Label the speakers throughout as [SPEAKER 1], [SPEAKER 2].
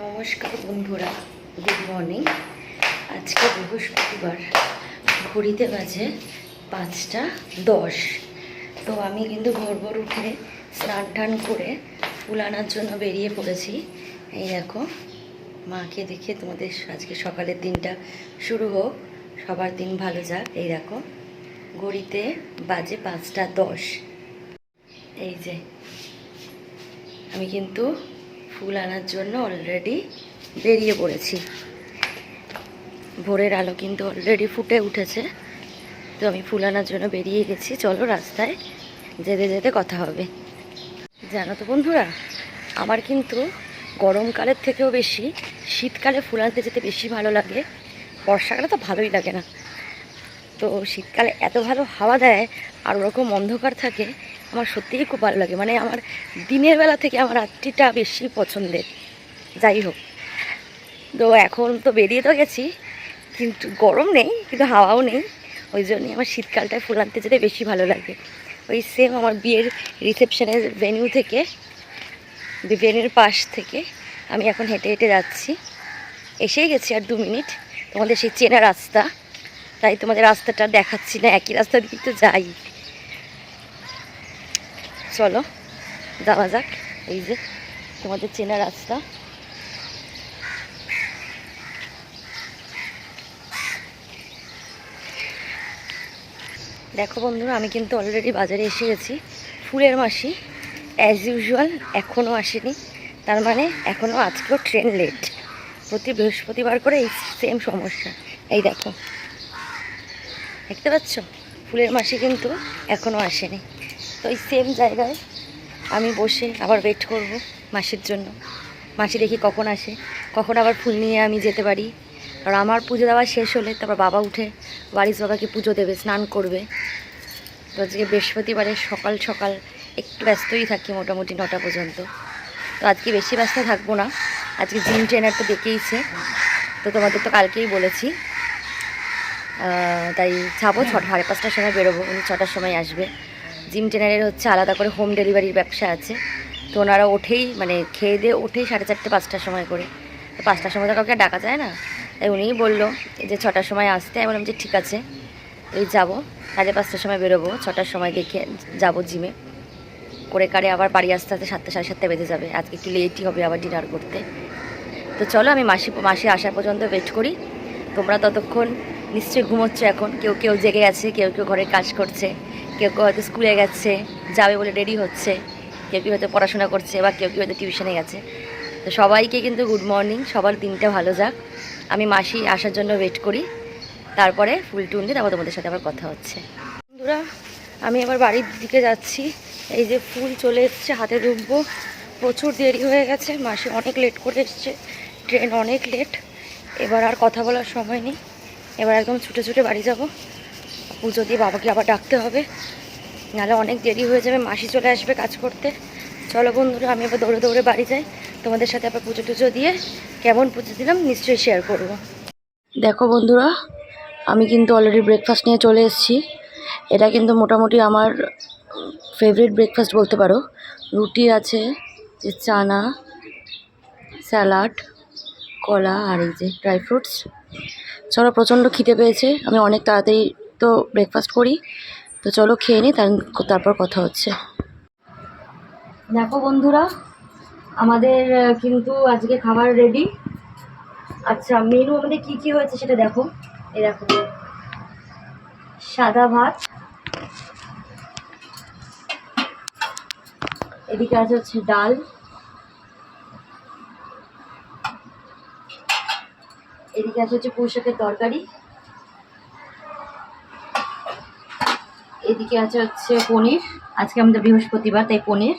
[SPEAKER 1] নমস্কার বন্ধুরা good morning আজকে বৃহস্পতিবার, ঘড়িতে বাজে পাঁচটা দশ। তো আমি কিন্তু ভোর ভোর উঠে স্নান টান করে ফুল আনার জন্য বেরিয়ে পড়েছি। এই দেখো, মাকে দেখে তোমাদের আজকে সকালের দিনটা শুরু হোক, সবার দিন ভালো যাক। এই দেখো, ঘড়িতে বাজে পাঁচটা দশ। এই যে, আমি কিন্তু ফুল আনার জন্য অলরেডি বেরিয়ে পড়েছি। ভোরের আলো কিন্তু অলরেডি ফুটে উঠেছে। তো আমি ফুল আনার জন্য বেরিয়ে গেছি। চলো রাস্তায় যেতে যেতে কথা হবে। জানো তো বন্ধুরা, আমার কিন্তু গরমকালের থেকেও বেশি শীতকালে ফুল আনতে যেতে বেশি ভালো লাগে। বর্ষাকালে তো ভালোই লাগে না। তো শীতকালে এত ভালো হাওয়া দেয় আর ওরকম অন্ধকার থাকে আমার সত্যিই খুব ভালো লাগে। মানে আমার দিনের বেলা থেকে আমার রাত্রিটা বেশি পছন্দের। যাই হোক। তো এখন তো বেরিয়ে তো গেছি। কিন্তু গরম নেই, কিন্তু হাওয়াও নেই। ওই জন্যই আমার শীতকালটায় ফুল আনতে যেতে বেশি ভালো লাগে। ওই সেম আমার বিয়ের রিসেপশনের ভেনিউ থেকে ভেনিউর পাশ থেকে আমি এখন হেঁটে হেঁটে যাচ্ছি। এসেই গেছি আর দু মিনিট। তোমাদের সেই চেনা রাস্তা। তাই তোমাদের রাস্তাটা দেখাচ্ছি না। একই রাস্তা দিয়ে তো যাই। চলো, যাওয়া যাক। এই যে, তোমাদের চেনা রাস্তা। দেখো বন্ধুরা, আমি কিন্তু অলরেডি বাজারে এসে গেছি। ফুলের মাসি অ্যাজ ইউজুয়াল এখনও আসেনি। তার মানে এখনও আজকেও ট্রেন লেট প্রতি বৃহস্পতিবার করে এই সেম সমস্যা। এই দেখো। দেখতে পাচ্ছ? ফুলের মাসি কিন্তু এখনও আসেনি। তো এই সেম জায়গায় আমি বসে আবার ওয়েট করব মাসির জন্য। মাসি দেখি কখন আসে, কখন আবার ফুল নিয়ে আমি যেতে পারি। আর আমার পুজো দেওয়া শেষ হলে তারপর বাবা উঠে, বাড়ির বাবাকে পুজো দেবে, স্নান করবে। তো আজকে বৃহস্পতিবারে সকাল সকাল একটু ব্যস্তই থাকি মোটামুটি নটা পর্যন্ত। তো আজকে বেশি ব্যস্ত থাকব না। আজকে জিম ট্রেনার তো ডেকেইছে। তো তোমাদের তো কালকেই বলেছি। তাই যাব ছটা সাড়ে পাঁচটার সময় বেরোবো, উনি ছটার সময় আসবে। জিম ট্রেনারের হচ্ছে আলাদা করে হোম ডেলিভারির ব্যবসা আছে। তো ওনারা ওঠেই মানে খেয়ে দিয়ে ওঠেই সাড়ে চারটে, পাঁচটার সময় করে। তো পাঁচটার সময় তো কাউকে ডাকা যায় না। তাই উনিই বলল যে ছটার সময় আসতে। আমি বললাম যে ঠিক আছে ওই যাব। সাড়ে পাঁচটার সময় বেরোবো, ছটার সময় দেখে যাব জিমে। করে কারে আবার বাড়ি আসতে আসতে সাতটা, সাড়ে সাতটা বেজে যাবে। আজকে একটু লেটই হবে আবার ডিনার করতে। তো চলো আমি মাসি মাসি আসা পর্যন্ত ওয়েট করি। তোমরা ততক্ষণ নিশ্চয়ই ঘুমোচ্ছ এখন। কেউ কেউ জেগে আছে, কেউ কেউ ঘরে কাজ করছে। কেউ কেউ হয়তো স্কুলে গেছে, যাবে বলে রেডি হচ্ছে, কেউ কেউ হয়তো পড়াশোনা করছে বা কেউ কেউ হয়তো টিউশনে গেছে। তো সবাইকে কিন্তু গুড মর্নিং সবার দিনটা ভালো যাক। আমি মাসি আসার জন্য ওয়েট করি, তারপরে ফুল টুল দিয়ে তারপর তোমাদের সাথে আবার কথা হচ্ছে। বন্ধুরা, আমি এবার বাড়ির দিকে যাচ্ছি, এই যে ফুল চলে এসছে, হাতে ঢুকবো প্রচুর দেরি হয়ে গেছে, মাসি অনেক লেট করে এসছে ট্রেন অনেক লেট এবার আর কথা বলার সময় নেই, এবার একদম ছুটে ছুটে বাড়ি যাব। পুজো দিয়ে বাবাকে আবার ডাকতে হবে। নাহলে অনেক দেরি হয়ে যাবে, মাসি চলে আসবে কাজ করতে। চলো বন্ধুরা, আমি আবার দৌড়ে দৌড়ে বাড়ি যাই। তোমাদের সাথে আবার পুজো টুজো দিয়ে কেমন পুজো দিলাম নিশ্চয়ই শেয়ার করব। দেখো বন্ধুরা, আমি কিন্তু অলরেডি ব্রেকফাস্ট নিয়ে চলে এসেছি। এটা কিন্তু মোটামুটি আমার ফেভারিট ব্রেকফাস্ট বলতে পারো। রুটি আছে, যে চানা স্যালাড কলা আর এই যে ড্রাই ফ্রুটস চলো প্রচণ্ড খিদে পেয়েছে, আমি অনেক তাড়াতাড়ি তো ব্রেকফাস্ট করি। তো চলো খেয়ে নিই তারপর কথা হচ্ছে। দেখো বন্ধুরা, আমাদের কিন্তু আজকে খাবার রেডি আচ্ছা মেনু আমাদের কি কি হয়েছে সেটা দেখো। এই দেখো। সাদা ভাত। এদিকে আছে হচ্ছে ডাল। এদিকে আছে হচ্ছে পুঁই শাকের তরকারি। এদিকে আছে হচ্ছে পনির। আজকে আমাদের বৃহস্পতিবার তাই পনির।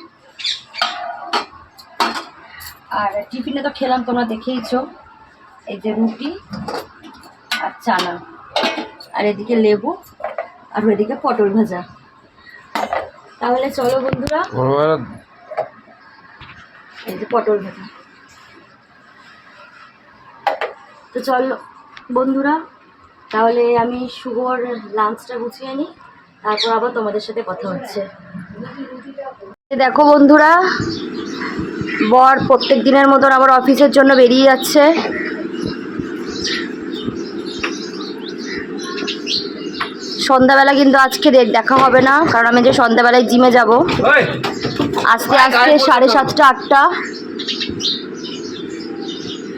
[SPEAKER 1] আর টিফিনে তো খেলাম তোমরা দেখেইছো। এই যে রুটি আর চানা। আর এদিকে লেবু আর ওইদিকে পটল ভাজা। তাহলে চলো বন্ধুরা। এই যে পটল ভাজা। তো চলো বন্ধুরা তাহলে আমি শুভর লাঞ্চটা গুছিয়ে নিই। তারপর আবার তোমাদের সাথে কথা হচ্ছে। দেখো বন্ধুরা বর প্রত্যেক দিনের মতন আবার অফিসের জন্য বেরিয়ে যাচ্ছে। সন্ধ্যাবেলা কিন্তু আজকে দেখা হবে না কারণ আমি যে সন্ধ্যাবেলায় জিমে যাব। আজকে আজকে সাড়ে সাতটা আটটা।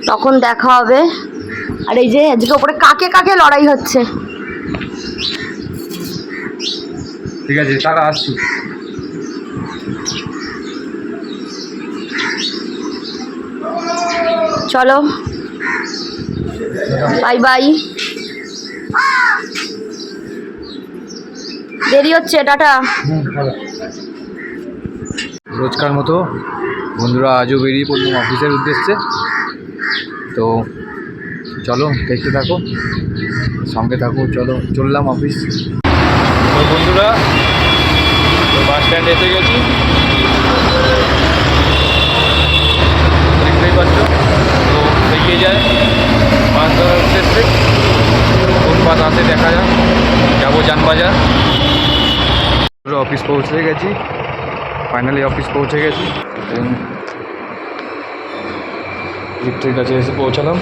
[SPEAKER 1] তখন দেখা হবে। আর এই যে আজকে ওপরে কাকে কাকে লড়াই হচ্ছে?
[SPEAKER 2] ঠিক আছে তারা আসছি।
[SPEAKER 1] চলো। বাই বাই দেরি হচ্ছে টাটা।
[SPEAKER 2] রোজকার মতো বন্ধুরা আজও বেরিয়ে পড়লাম অফিসের উদ্দেশ্যে। তো চলো দেখতে থাকো সঙ্গে থাকো চলো চললাম অফিস। বন্ধুরা। তো বাস স্ট্যান্ডে এসে গেছি। দেখতেই পাচ্ছ, তো এগিয়ে যায় বাস ধরার উদ্দেশ্যে। কোন বাস আসে দেখা যাক, যাব যানবাজার। অফিস পৌঁছে গেছি। ফাইনালি অফিস পৌঁছে গেছি। লিফটের কাছে এসে পৌঁছালাম।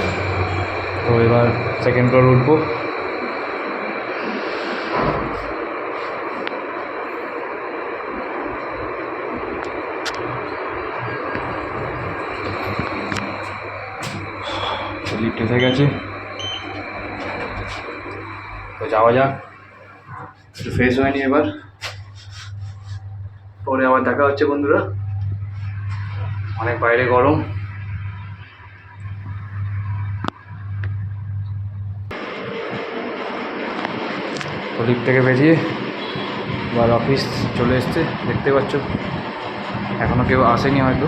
[SPEAKER 2] তো এবার সেকেন্ড ফ্লোর উঠবো। এসে গেছে। তো যাওয়া যাক। একটু ফ্রেশ হয়নি এবার। পরে আবার দেখা হচ্ছে বন্ধুরা। অনেক বাইরে গরম। লিফট থেকে বেরিয়ে এবার অফিস চলে এসছে, দেখতে পাচ্ছ। এখনও কেউ আসেনি হয়তো।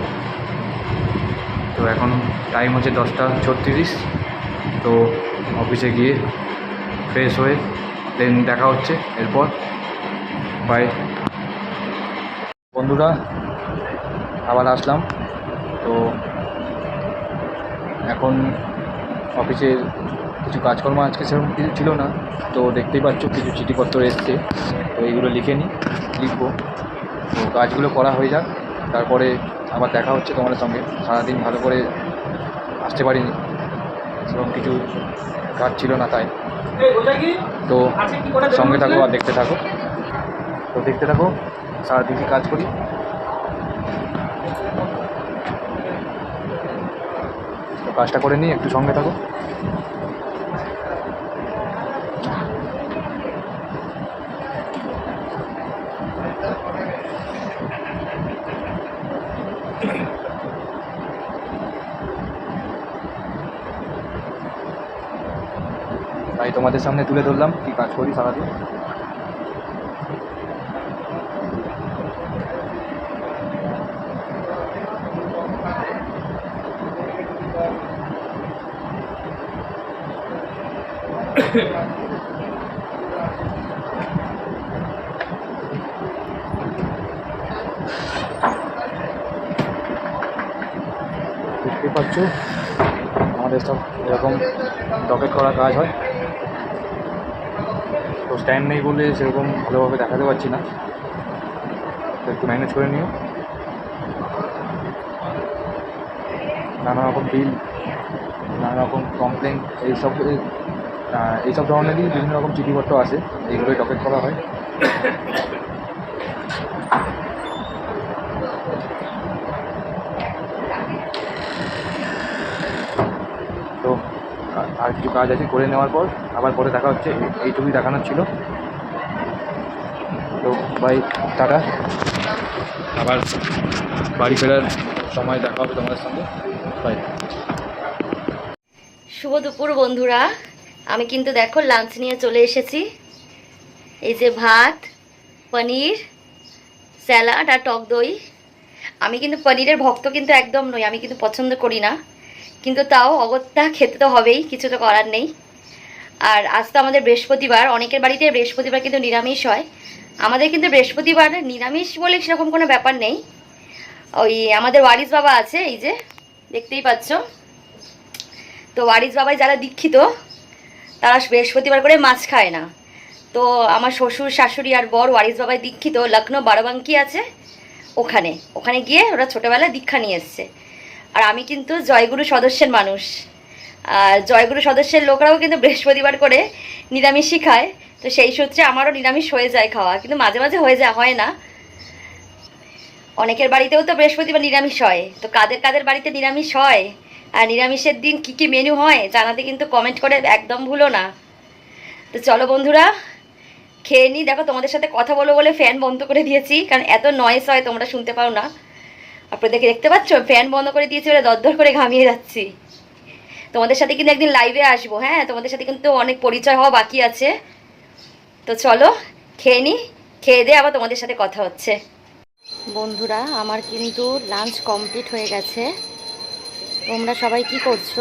[SPEAKER 2] তো এখন টাইম হচ্ছে দশটা ছত্রিশ। তো অফিসে গিয়ে ফ্রেশ হয়ে দেন দেখা হচ্ছে এরপর। বাই বন্ধুরা, আবার আসলাম। তো এখন অফিসের কিছু কাজকর্ম আজকে সেরকম কিছু ছিল না। তো দেখতেই পাচ্ছ কিছু চিঠিপত্র এসছে। তো এইগুলো লিখে নিই, লিখব। তো কাজগুলো করা হয়ে যাক। তারপরে আবার দেখা হচ্ছে তোমাদের সঙ্গে। সারাদিন ভালো করে আসতে পারিনি। সেরকম কিছু কাজ ছিল না তাই। তো সঙ্গে থাকো আর দেখতে থাকো। তো দেখতে থাকো সারাদিন কাজ করি? তো কাজটা করে নিই একটু সঙ্গে থাকো। তোমাদের সামনে তুলে ধরলাম। কি কাজ করি সারাদিন? দেখতে পাচ্ছ, আমাদের সব এরকম ডকেট করা কাজ হয়। স্ট্যান্ড নেই বলে সেরকম ভালোভাবে দেখাতে পারছি না। তো একটু ম্যানেজ করে নিও। নানা রকম বিল নানা রকম কমপ্লেন এইসব এইসব ধরনেরই বিভিন্ন রকম চিঠিপত্র আসে। এইগুলোই ডকেট করা হয় তো আ- আর কিছু কাজ আছে করে নেওয়ার পর আবার পরে দেখা হচ্ছে এইটুকুই দেখানোর ছিল। তো বাই টাটা। আবার বাড়ি ফেরার সময় দেখা হবে তোমাদের সঙ্গে। বাই
[SPEAKER 1] শুভ দুপুর বন্ধুরা। আমি কিন্তু দেখো লাঞ্চ নিয়ে চলে এসেছি। এই যে ভাত পনির স্যালাড আর টক দই। আমি কিন্তু পনিরের ভক্ত কিন্তু একদম নই আমি কিন্তু পছন্দ করি না। কিন্তু তাও অগত্যা খেতে তো হবেই, কিছু তো করার নেই। আর আজ তো আমাদের বৃহস্পতিবার, অনেকের বাড়িতে বৃহস্পতিবার কিন্তু নিরামিষ হয়। আমাদের কিন্তু বৃহস্পতিবার নিরামিষ বলে সেরকম কোনো ব্যাপার নেই। ওই আমাদের ওয়ারিস বাবা আছে, এই যে, দেখতেই পাচ্ছ। তো ওয়ারিস বাবাই যারা দীক্ষিত, তারা বৃহস্পতিবার করে মাছ খায় না। তো আমার শ্বশুর, শাশুড়ি আর বর ওয়ারিস বাবাই দীক্ষিত লখনৌ বারোবাঙ্কি আছে ওখানে। ওখানে গিয়ে ওরা ছোটোবেলায় দীক্ষা নিয়ে এসছে। আর আমি কিন্তু জয়গুরু সদস্যের মানুষ। আর জয়গুরু সদস্যের লোকরাও কিন্তু বৃহস্পতিবার করে নিরামিষই খায়। তো সেই সূত্রে আমারও নিরামিষ হয়ে যায় খাওয়া। কিন্তু মাঝে মাঝে হয়ে যায়, হয় না। অনেকের বাড়িতেও তো বৃহস্পতিবার নিরামিষ হয়। তো কাদের কাদের বাড়িতে নিরামিষ হয়? আর নিরামিষের দিন কী কী মেনু হয়? জানাতে কিন্তু কমেন্ট করে একদম ভুলো না। তো চলো বন্ধুরা, খেয়ে নিই। দেখো তোমাদের সাথে কথা বলো বলে ফ্যান বন্ধ করে দিয়েছি। কারণ এত নয়েস হয়, তোমরা শুনতে পাও না। আপনাদেরকে দেখতে পাচ্ছ? ফ্যান বন্ধ করে দিয়েছি বলে দরদর করে ঘামিয়ে যাচ্ছি। তোমাদের সাথে কিন্তু একদিন লাইভে আসব হ্যাঁ? তোমাদের সাথে কিন্তু অনেক পরিচয় হওয়া বাকি আছে। তো চলো, খেয়ে নিই খেয়ে দিয়ে আবার তোমাদের সাথে কথা হচ্ছে। বন্ধুরা, আমার কিন্তু লাঞ্চ কমপ্লিট হয়ে গেছে। তোমরা সবাই কি করছ?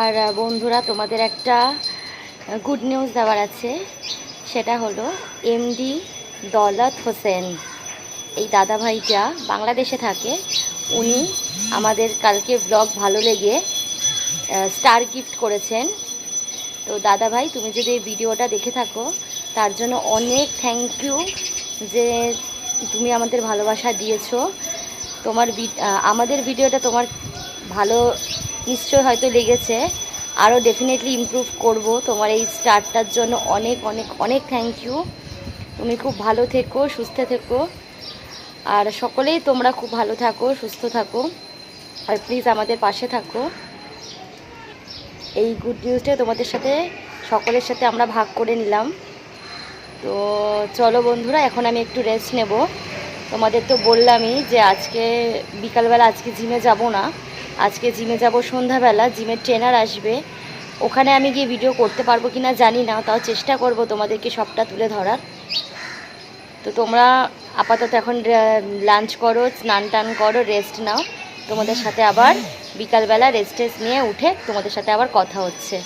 [SPEAKER 1] আর বন্ধুরা, তোমাদের একটা গুড নিউজ দেওয়ার আছে। সেটা হলো এমডি দৌলত হোসেন। এই দাদা ভাইটা বাংলাদেশে থাকে, উনি আমাদের কালকে ব্লগ ভালো লেগে স্টার গিফট করেছেন। তো দাদা ভাই তুমি যদি এই ভিডিওটা দেখে থাকো, তার জন্য অনেক থ্যাংক ইউ যে তুমি আমাদের ভালোবাসা দিয়েছ। তোমার আমাদের ভিডিওটা তোমার ভালো নিশ্চয় হয়তো লেগেছে। আরও ডেফিনেটলি ইমপ্রুভ করব। তোমার এই স্টারটার জন্য অনেক অনেক অনেক থ্যাংক ইউ তুমি খুব ভালো থেকো, সুস্থ থেকো। আর সকলেই তোমরা খুব ভালো থাকো, সুস্থ থাকো। আর প্লিজ আমাদের পাশে থাকো। এই গুড নিউজটা তোমাদের সাথে, সকলের সাথে আমরা ভাগ করে নিলাম। তো চলো বন্ধুরা, এখন আমি একটু রেস্ট নেব। তোমাদের তো বললামই যে আজকে বিকালবেলা আজকে জিমে যাব না। আজকে জিমে যাব সন্ধ্যাবেলা জিমের ট্রেনার আসবে। ওখানে আমি গিয়ে ভিডিও করতে পারব কি না জানি না, তাও চেষ্টা করব তোমাদেরকে সবটা তুলে ধরার। তো তোমরা আপাতত এখন লাঞ্চ করো, স্নান টান করো রেস্ট নাও। তোমাদের সাথে আবার বিকালবেলা রেস্ট টেস্ট নিয়ে উঠে তোমাদের সাথে আবার কথা হচ্ছে।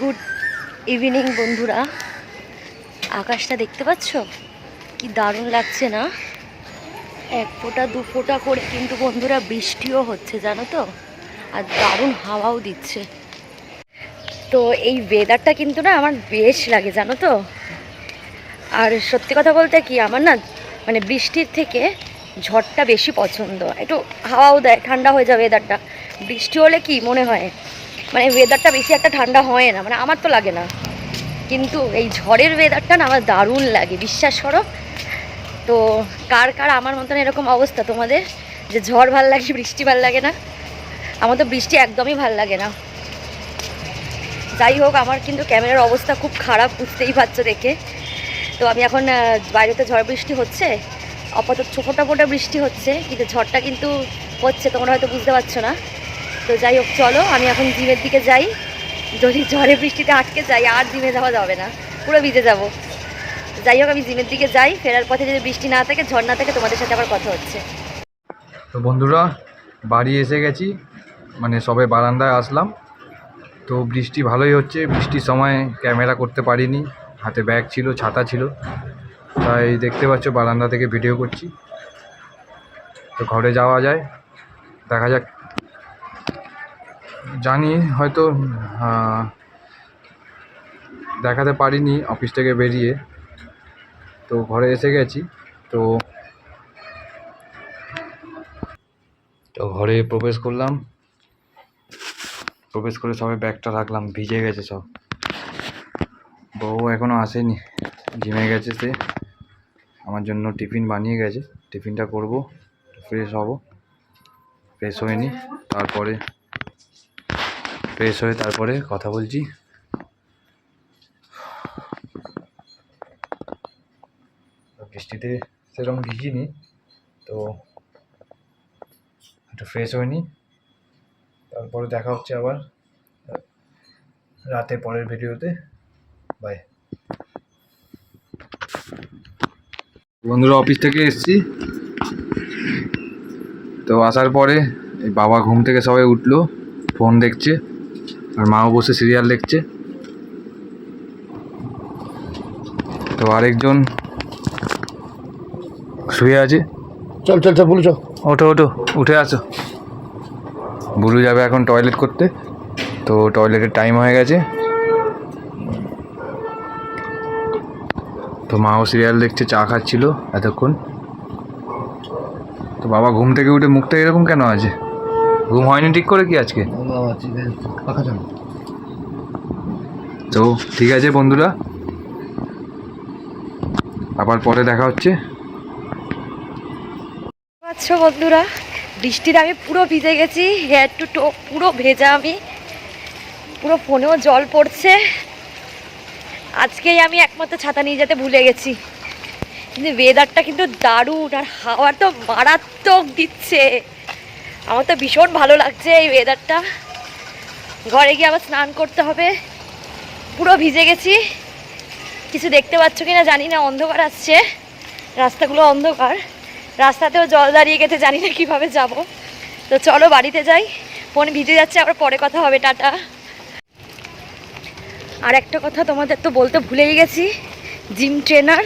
[SPEAKER 1] গুড ইভিনিং বন্ধুরা। আকাশটা দেখতে পাচ্ছ? কি দারুণ লাগছে না? এক ফোঁটা, দু ফোঁটা করে কিন্তু বন্ধুরা বৃষ্টিও হচ্ছে, জানো তো? আর দারুণ হাওয়াও দিচ্ছে। তো এই ওয়েদারটা কিন্তু না আমার বেশ লাগে, জানো তো? আর সত্যি কথা বলতে কি, আমার না মানে বৃষ্টির থেকে ঝড়টা বেশি পছন্দ। একটু হাওয়াও দেয়, ঠান্ডা হয়ে যাবে ওয়েদারটা বৃষ্টি হলে কি মনে হয়? মানে ওয়েদারটা বেশি একটা ঠান্ডা হয় না মানে আমার তো লাগে না। কিন্তু এই ঝড়ের ওয়েদারটা না আমার দারুণ লাগে, বিশ্বাস করো। তো কার কার আমার মতন এরকম অবস্থা তোমাদের? যে ঝড় ভালো লাগে, বৃষ্টি ভালো লাগে না? আমার তো বৃষ্টি একদমই ভালো লাগে না। যাই হোক, আমার কিন্তু ক্যামেরার অবস্থা খুব খারাপ, বুঝতেই পারছ দেখে। তো আমি এখন আহ, বাইরেতে ঝড় বৃষ্টি হচ্ছে। আপাতত ছোটোটা ফোটা বৃষ্টি হচ্ছে কিন্তু ঝড়টা কিন্তু হচ্ছে তোমরা হয়তো বুঝতে পারছ না। তো যাই হোক চলো আমি এখন জিমের দিকে যাই। যদি ঝড়ে বৃষ্টিতে আটকে যাই আর জিমে যাওয়া যাবে না। পুরো ভিজে যাব। যাই হোক আমি জিমের দিকে যাই ফেরার পথে যদি বৃষ্টি না থাকে ঝড় না থাকে তোমাদের সাথে আবার কথা হচ্ছে।
[SPEAKER 2] তো বন্ধুরা বাড়ি এসে গেছি মানে সবে বারান্দায় আসলাম। তো বৃষ্টি ভালোই হচ্ছে বৃষ্টির সময় ক্যামেরা করতে পারিনি। হাতে ব্যাগ ছিল, ছাতা ছিল। তাই দেখতে পাচ্ছ বারান্দা থেকে ভিডিও করছি। তো ঘরে যাওয়া যায়, দেখা যাক। জানি হয়তো দেখাতে পারিনি অফিস থেকে বেরিয়ে। তো ঘরে এসে গেছি, তো তো ঘরে প্রবেশ করলাম। প্রবেশ করে সবাই ব্যাগটা রাখলাম, ভিজে গেছে সব। বউ এখনও আসেনি। জিমে গেছে সে। আমার জন্য টিফিন বানিয়ে গেছে। টিফিনটা করব ফ্রেশ হব। ফ্রেশ হয়ে নি তারপরে ফ্রেশ হয়ে তারপরে কথা বলছি। বৃষ্টিতে সেরকম ভিজিনি, তো একটু ফ্রেশ হয়ে তারপরে দেখা হচ্ছে আবার রাতে পরের ভিডিওতে বাই বন্ধুরা অফিস থেকে এসছি। তো আসার পরে এই বাবা ঘুম থেকে সবাই উঠল ফোন দেখছে আর মাও বসে সিরিয়াল দেখছে। তো আরেকজন শুয়ে আছে।
[SPEAKER 3] চল চল চল বলু চল
[SPEAKER 2] ওঠো ওঠো উঠে আসো। বুলু যাবে এখন টয়লেট করতে। তো টয়লেটের টাইম হয়ে গেছে। তো মাও সিরিয়াল দেখছে চা খাচ্ছিল এতক্ষণ। তো বাবা ঘুম থেকে উঠে মুখটা এরকম কেন আছে? ঘুম হয়নি ঠিক করে কি আজকে? তো ঠিক আছে বন্ধুরা। আবার পরে দেখা হচ্ছে।
[SPEAKER 1] আচ্ছা বন্ধুরা বৃষ্টির আমি পুরো ভিজে গেছি হেয়ার টু টো পুরো ভেজা আমি। পুরো ফোনেও জল পড়ছে। আজকেই আমি একমাত্র ছাতা নিয়ে যেতে ভুলে গেছি। কিন্তু ওয়েদারটা কিন্তু দারুণ আর হাওয়া তো মারাত্মক দিচ্ছে। আমার তো ভীষণ ভালো লাগছে এই ওয়েদারটা ঘরে গিয়ে আবার স্নান করতে হবে। পুরো ভিজে গেছি। কিছু দেখতে পাচ্ছ কি না জানি না, অন্ধকার আসছে। রাস্তাগুলো অন্ধকার। রাস্তাতেও জল দাঁড়িয়ে গেছে, জানি না কীভাবে যাব। তো চলো বাড়িতে যাই। ফোন ভিজে যাচ্ছে, আবার পরে কথা হবে, টাটা। আর একটা কথা তোমাদের তো বলতে ভুলেই গেছি, জিম ট্রেনার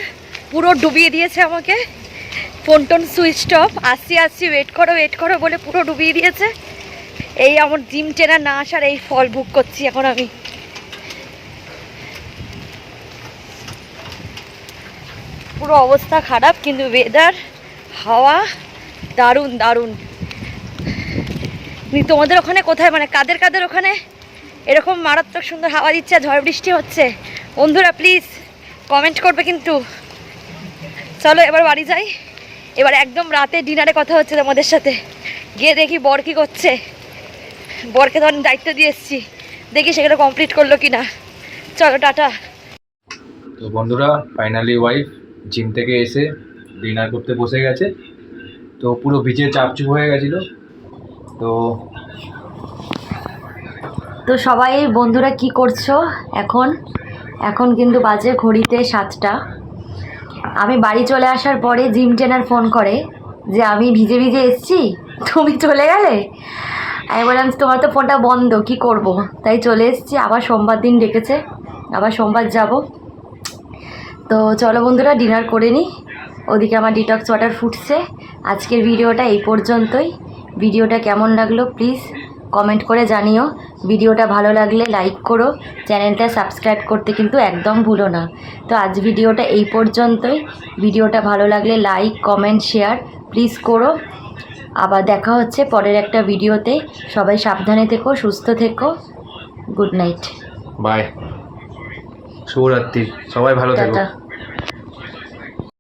[SPEAKER 1] পুরো ডুবিয়ে দিয়েছে আমাকে। ফোন টোন সুইচ অফ, আসছি আসছি ওয়েট করো ওয়েট করো বলে পুরো ডুবিয়ে দিয়েছে। এই আমার জিম ট্রেনার না আসার এই ফল বুক করছি এখন আমি। পুরো অবস্থা খারাপ, কিন্তু ওয়েদার হাওয়া, দারুণ দারুণ। তোমাদের ওখানে কোথায় মানে কাদের কাদের ওখানে? এরকম মারাত্মক সুন্দর হাওয়া দিচ্ছে ঝড় বৃষ্টি হচ্ছে। বন্ধুরা প্লিজ কমেন্ট করবে কিন্তু। চলো, এবার বাড়ি যাই। এবার একদম রাতে ডিনারে কথা হচ্ছে তোমাদের সাথে। গিয়ে দেখি বর কী করছে। বরকে তখন দায়িত্ব দিয়ে এসেছি। দেখি সেগুলো কমপ্লিট করল কি না চলো, টাটা।
[SPEAKER 2] তো বন্ধুরা ফাইনালি ওয়াইফ জিম থেকে এসে ডিনার করতে বসে গেছে। তো পুরো ভিজে চাপচুপ হয়ে গেছিল। তো
[SPEAKER 1] তো সবাই, বন্ধুরা কি করছ? এখন এখন কিন্তু বাজে ঘড়িতে সাতটা। আমি বাড়ি চলে আসার পরে জিম ট্রেনার ফোন করে যে, আমি ভিজে ভিজে এসছি? তুমি চলে গেলে? আমি বললাম, তোমার তো ফোনটা বন্ধ, কি করব? তাই চলে এসছি। আবার সোমবার দিন ডেকেছে, আবার সোমবার যাব। তো চলো বন্ধুরা, ডিনার করে নিই। ওদিকে আমার ডিটক্স ওয়াটার ফুটছে। আজকের ভিডিওটা এই পর্যন্তই। ভিডিওটা কেমন লাগল, প্লিজ কমেন্ট করে জানিও। ভিডিওটা ভালো লাগলে লাইক করো। চ্যানেলটা সাবস্ক্রাইব করতে কিন্তু একদম ভুলো না। তো আজ ভিডিওটা এই পর্যন্তই। ভিডিওটা ভালো লাগলে লাইক কমেন্ট শেয়ার প্লিজ করো। আবার দেখা হচ্ছে পরের একটা ভিডিওতে। সবাই সাবধানে থেকো সুস্থ থেকো। গুড নাইট
[SPEAKER 2] বাই শুভরাত্রি। সবাই ভালো থেকো।